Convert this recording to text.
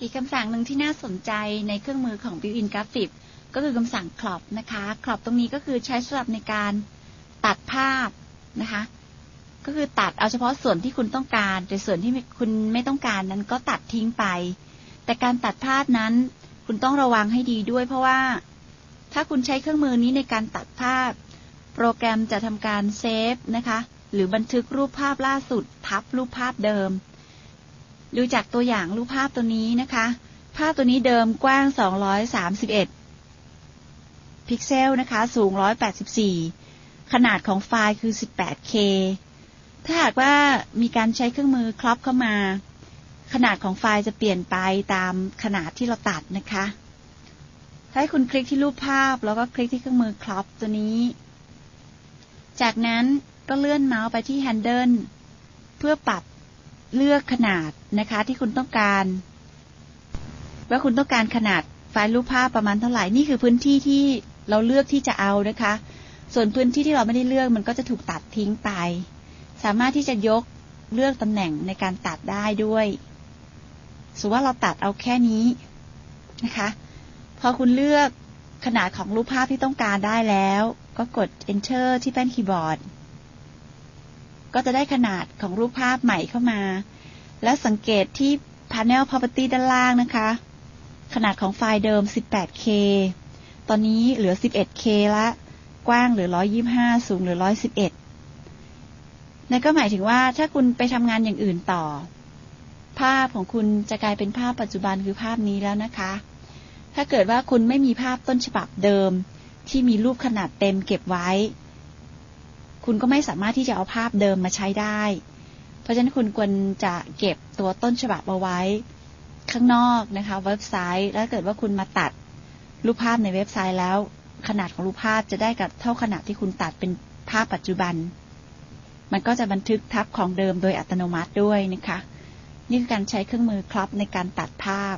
อีกคำสั่งหนึ่งที่น่าสนใจในเครื่องมือของ Built-in Graphics ก็คือคำสั่ง crop นะคะ crop ตรงนี้ก็คือใช้สำหรับในการตัดภาพนะคะ ก็คือตัดเอาเฉพาะส่วนที่คุณต้องการ แต่ส่วนที่คุณไม่ต้องการนั้นก็ตัดทิ้งไป แต่การตัดภาพนั้น คุณต้องระวังให้ดีด้วย เพราะว่า ถ้าคุณใช้เครื่องมือนี้ในการตัดภาพ โปรแกรมจะทำการเซฟนะคะ หรือบันทึกรูปภาพล่าสุด ทับรูปภาพเดิม ดูจากตัวอย่างรูปภาพตัวนี้นะคะ ภาพตัวนี้เดิมกว้าง 231 พิกเซลนะคะ สูง 184 ขนาดของไฟล์คือ 18K ถ้าหากว่ามีการใช้เครื่องมือครอปเข้ามา ขนาดของไฟล์จะเปลี่ยนไปตามขนาดที่เราตัดนะคะ ให้คุณคลิกที่รูปภาพแล้วก็คลิกที่เครื่องมือครอปตัวนี้ จากนั้นก็เลื่อนเมาส์ไปที่ Handle เพื่อปรับ เลือกขนาดนะคะ ที่คุณต้องการ ว่าคุณต้องการขนาดไฟล์รูปภาพประมาณเท่าไหร่นี่คือพื้นที่ที่เราเลือกที่จะเอานะคะ ส่วนพื้นที่ที่เราไม่ได้เลือกมันก็จะถูกตัดทิ้งไป สามารถที่จะยกเลือกตำแหน่งในการตัดได้ด้วยสมมติว่าเราตัดเอาแค่นี้นะคะ พอคุณเลือกขนาดของรูปภาพที่ต้องการได้แล้ว ก็กด enter ที่แป้นคีย์บอร์ด ก็จะได้ขนาดของรูปภาพใหม่เข้ามา และสังเกตที่ panel property ด้านล่างนะคะ ขนาดของไฟล์เดิม 18K ตอนนี้เหลือ 11K ละ กว้างเหลือ 125 สูงเหลือ 111 นั่นก็หมายถึงว่าถ้าคุณไปทำงานอย่างอื่นต่อ ภาพของคุณจะกลายเป็นภาพปัจจุบันคือภาพนี้แล้วนะคะ ถ้าเกิดว่าคุณไม่มีภาพต้นฉบับเดิม ที่มีรูปขนาดเต็มเก็บไว้ คุณก็ไม่สามารถที่จะเอาภาพเดิมมาใช้ได้ เพราะฉะนั้นคุณควรจะเก็บตัวต้นฉบับเอาไว้ ข้างนอกนะคะ เว็บไซต์แล้วเกิดว่าคุณมาตัดรูปภาพในเว็บไซต์แล้ว ขนาดของรูปภาพจะได้กับเท่าขนาดที่คุณตัดเป็นภาพปัจจุบัน มันก็จะบันทึกทับของเดิมโดยอัตโนมัติด้วยนะคะ นี่คือการใช้เครื่องมือครอปในการตัดภาพ